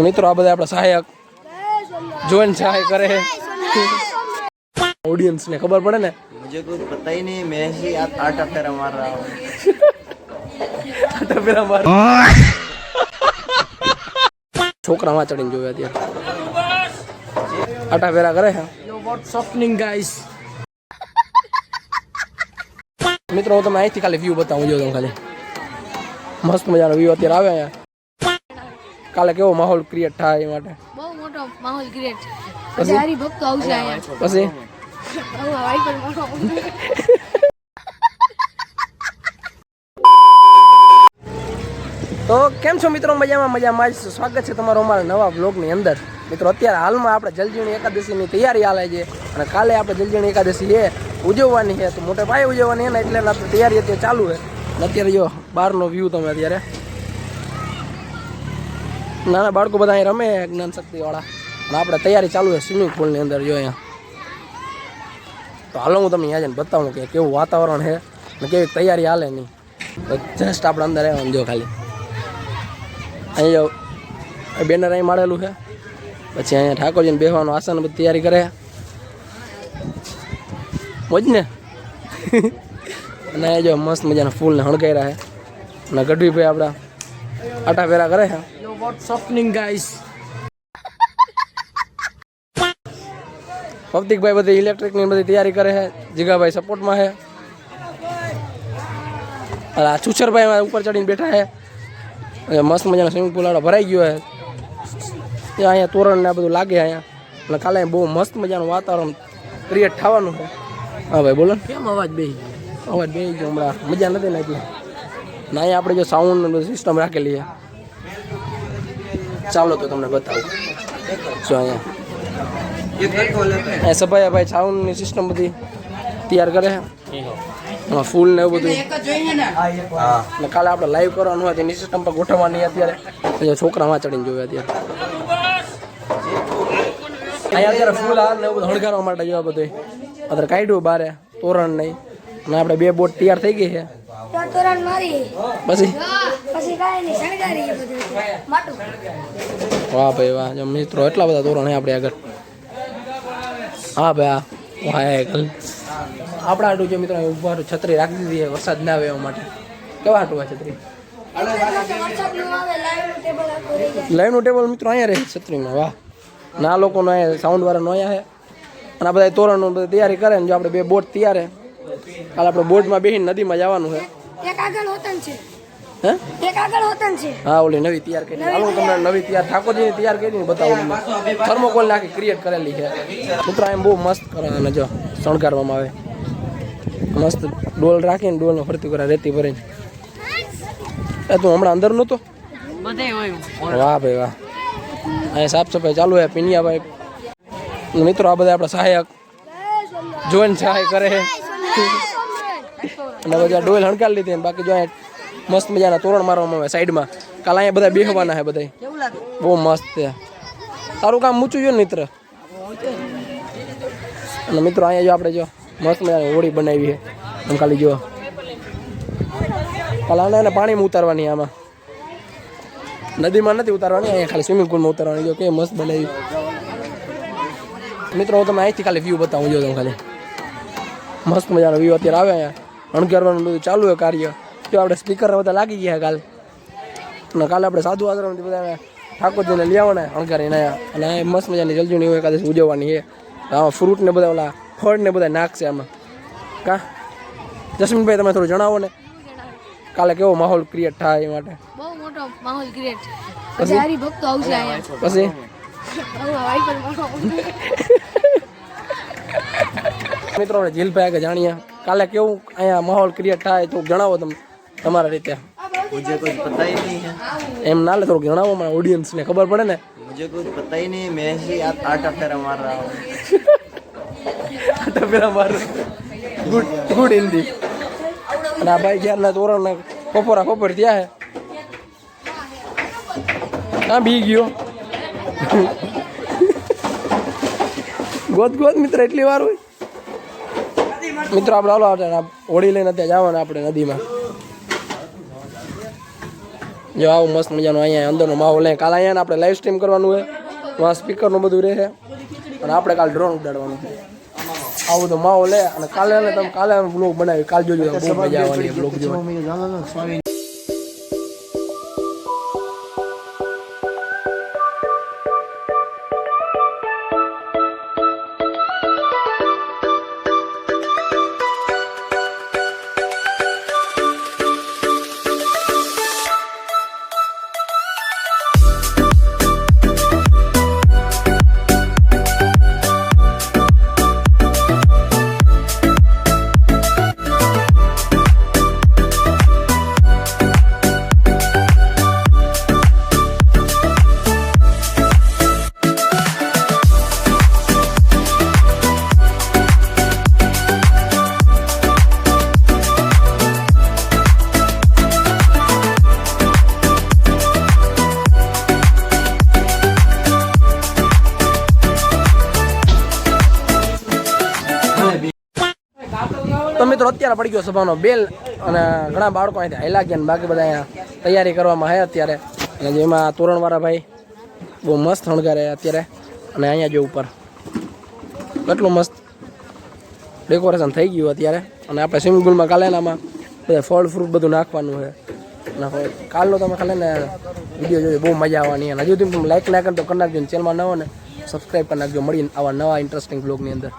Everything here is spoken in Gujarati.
મિત્રો આ બધા આપણા સહાયક જોઈન સહાય કરે છે ઓડિયન્સ ને ખબર પડે ને मुझे कुछ पता ही नहीं मैं ऐसे ही आठ आठ फेरा मार रहा हूँ આટા ફેરા મારે છોકરા માં ચડીને જોવે અત્યારે આટા ફેરા કરે છે What's happening, guys? મિત્રો હું તમને અહીંથી ખાલી વ્યૂ બતાવું જો તમે ખાલી મસ્ત મજાનો વ્યૂ અત્યારે આવે અહીંયા કાલે કેવો માહોલ ક્રિએટ થાય એ માટે? બહુ મોટો માહોલ ક્રિએટ પછી? હરી ભક્તો આવશે અહીંયા. પછી? તો કેમ છો મિત્રો? મજામાં મજામાં. જ સ્વાગત છે તમારું અમારા નવા બ્લોગની અંદર. મિત્રો અત્યારે હાલમાં આપણે જલજીણી એકાદશીની તૈયારી હાલે છે અને કાલે આપણે જલજીણી એકાદશી છે ઉજવવાની છે. તો મોટે પાયે ઉજવવાની છે ને એટલે આપણે તૈયારી અત્યારે ચાલુ છે. અત્યારે જો બહારનો વ્યૂ તમે અત્યારે. નાના બાળકો બધા અહીં રમે જ્ઞાન શક્તિવાળા. અને આપણે તૈયારી ચાલુ છે સ્વિમિંગ પુલની અંદર, જો અહીંયા. તો હાલો હું તમને અહીંયા જઈને બતાવું કે કેવું વાતાવરણ છે અને કેવી તૈયારી હાલે નહીં તો જસ્ટ આપણે અંદર આવવાનું જો ખાલી. અહીંયા જો બેનર અહીં મારેલું છે. પછી અહીંયા ઠાકોરજીને બેસવાનું આસન બધી તૈયારી કરે. મોજ ને? અને જો મસ્ત મજાના ફૂલને હણગાઈ છે. અને ગઢવીભાઈ આપણા આટા ફેરા કરે છે Yo, what's happening, guys? ભૌતિકભાઈ બધી ઇલેક્ટ્રિકની બધી તૈયારી કરે છે જીગાભાઈ સપોર્ટમાં છે અને આ છુછરભાઈ ઉપર ચડીને બેઠા છે અને મસ્ત મજાનો સ્વિમિંગ પુલ વાળો ભરાઈ ગયો છે ત્યાં અહીંયા તોરણ ને આ બધું લાગે અહીંયા અને કાલે બહુ મસ્ત મજાનું વાતાવરણ ક્રિએટ થવાનું છે હા ભાઈ બોલો ને કેમ અવાજ બે અવાજ બે ગયો હમણાં મજા નથી નાખી ને અહીંયા આપણે જો સાઉન્ડ બધી સિસ્ટમ રાખેલી છે ચાલો તો તમને બતાવું જો અહીંયા એ સભાઈ ભાઈ સાઉન્ડની સિસ્ટમ બધી તૈયાર કરે છે એમાં ફૂલ ને એવું બધું અને કાલે આપણે લાઈવ કરવાનું હોય તેની સિસ્ટમ પર ગોઠવવાની અત્યારે એટલે છોકરામાં ચડીને જોવે અત્યારે અહીંયા અત્યારે ફૂલ હાર ને એવું બધું હણગારવા માટે જોવા બધું અત્યારે કાઢ્યું બારે તોરણ નહીં અને આપણે બે બોટ તૈયાર થઈ ગઈ છે તોરણ મારી. પછી? પછી કાંઈ નહીં શણગારી બધું માટું. વાહ ભાઈ વાહ. જો મિત્રો એટલા બધા તોરણ છે આપણે આગળ. હા ભાઈ હા આગળ આપણા આટું જો મિત્રો ઊભા છત્રી રાખી દીધી છે વરસાદ ના આવે એવા માટે. કેવા આટું આ છત્રી? વરસાદનું આવે લાઈવ ટેબલ લાઈવનું મિત્રો અહીંયા રહે છત્રીમાં વાહ. ના લોકોનો અહીંયા સાઉન્ડ વાળા નો અહીંયા છે. અને આ બધા તોરણનું તૈયારી કરે ને જો આપણે બે બોટ તૈયાર છે. કાલે આપણે બોટમાં બેસીને નદીમાં જવાનું છે. એક આગળ હોતન છે. હે? એક આગળ હોતન છે. હા ઓલી નવી તૈયાર કરી. હાલો તમને નવી તૈયાર ઠાકોરજીની તૈયાર કરીને બતાવું થર્મોકોલ નાખી ક્રિએટ કરેલી છે. મિત્રો એમ બહુ મસ્ત કરે અને જો શણગારવામાં આવે. મસ્ત ડોલ રાખીને ડોલનો ફરતી કરે રેતી ભરીને. એ તું હમણાં અંદર નહોતો? વાહ ભાઈ વાહ. અહીંયા સાફ સફાઈ ચાલુ હે પિનિયાભાઈ. અને મિત્રો આ બધા આપણા સહાયક. જોઈન સહાય કરે. અને બધા ડોલ હણકારી લીધી અને બાકી જો અહીંયા મસ્ત મજાના તોરણ મારવામાં આવે સાઈડમાં કાલ અહીંયા બધા બેહવાના છે બધા કેવું લાગે બહુ મસ્ત છે તારું કામ મૂચું જો ને મિત્ર અને મિત્રો અહીંયા જો આપણે જો મસ્ત મજાની હોળી બનાવી છે આમ ખાલી જો કાલે આને એને પાણીમાં ઉતારવાની આમાં નદીમાં નથી ઉતારવાની અહીંયા ખાલી સ્વિમિંગ પુલમાં ઉતારવાની જો કે મસ્ત બનાવી મિત્રો હું તમને અહીંથી ખાલી વ્યૂ બતાવું જો તમે ખાલી મસ્ત મજાનો વ્યૂ અત્યારે આવે અહીંયા અણગારવાનું બધું ચાલુ છે કાર્ય જો આપણે સ્પીકર બધા લાગી ગયા કાલ અને કાલે આપણે સાધુ આશ્રમથી બધા ઠાકોરજીને લઈ આવવાના અણગારીને અહીંયા અને આ મસ્ત મજાની જલજુણી હોય એકાદશી ઉજવવાની છે આમાં ફ્રૂટ ને બધા ઓલા ફળ ને બધા નાખશે આમાં કા જસ્મીનભાઈ તમે થોડું જણાવો ને કાલે કેવો માહોલ ક્રિએટ થાય એ માટે બહુ મોટો માહોલ ક્રિએટ પછી હરી ભક્તો આવશે અહીંયા પછી આવું વાઈપર મારો મિત્રો આપણે જીલભાઈ આગળ જાણીએ કાલે કેવું અહીંયા માહોલ ક્રિએટ થાય તો જણાવો તમે તમારા રીતે. મુજે કોઈ પતા નહીં એમ ના લે થોડું જણાવો મને ઓડિયન્સ ને ખબર પડે ને. મુજે કોઈ પતા હી નહીં મેં હી આપ આટા માર રહા હું આટા ફેરા માર. Good good Hindi. અને આ ભાઈ ઘેરના તોરણના કોપોરા બપોર ત્યાં હે. હા બી ગયો. ગોત ગોત મિત્ર એટલી વાર હોય. મિત્રો, આપણે હાલો હોળી લઈને ત્યાં જવાના આપણે નદીમાં. જો, આવું મસ્ત મજાનો અહીંયા અંદરનો માહોલ હે કાલે અહીંયા આપણે લાઈવ સ્ટ્રીમ કરવાનું છે. વાં સ્પીકરનું બધું રહે અને આપણે કાલે ડ્રોન ઉડાડવાનું છે. આવું તો માહોલ હે અને કાલે તમે કાલે બ્લોગ બનાવી, કાલ જોજો બહુ મજા આવવાની બ્લોગ જોવા મિત્રો, અત્યારે પડી ગયો સભાનો બેલ અને ઘણા બાળકો અહીંથી હાઈલા ગયા બાકી બધા અહીંયા તૈયારી કરવામાં હે અત્યારે. અને જેમાં તોરણવાળા ભાઈ બહુ મસ્ત શણગારે અત્યારે. અને અહીંયા જો ઉપર કેટલું મસ્ત ડેકોરેશન થઈ ગયું અત્યારે. અને આપણે સ્વિમિંગ પુલમાં કાલે એનામાં બધા ફળ, ફ્રૂટ બધું નાખવાનું છે. અને કાલનો તમે ખાલી ને વીડિયો જોયો બહુ મજા આવવાની અને હજુ તમે લાઈક ના કરો તો કરી નાખજો ચેનલમાં ન હોય ને સબસ્ક્રાઈબ કરી નાખજો. મળીને આવા નવા ઇન્ટરેસ્ટિંગ બ્લોગની અંદર.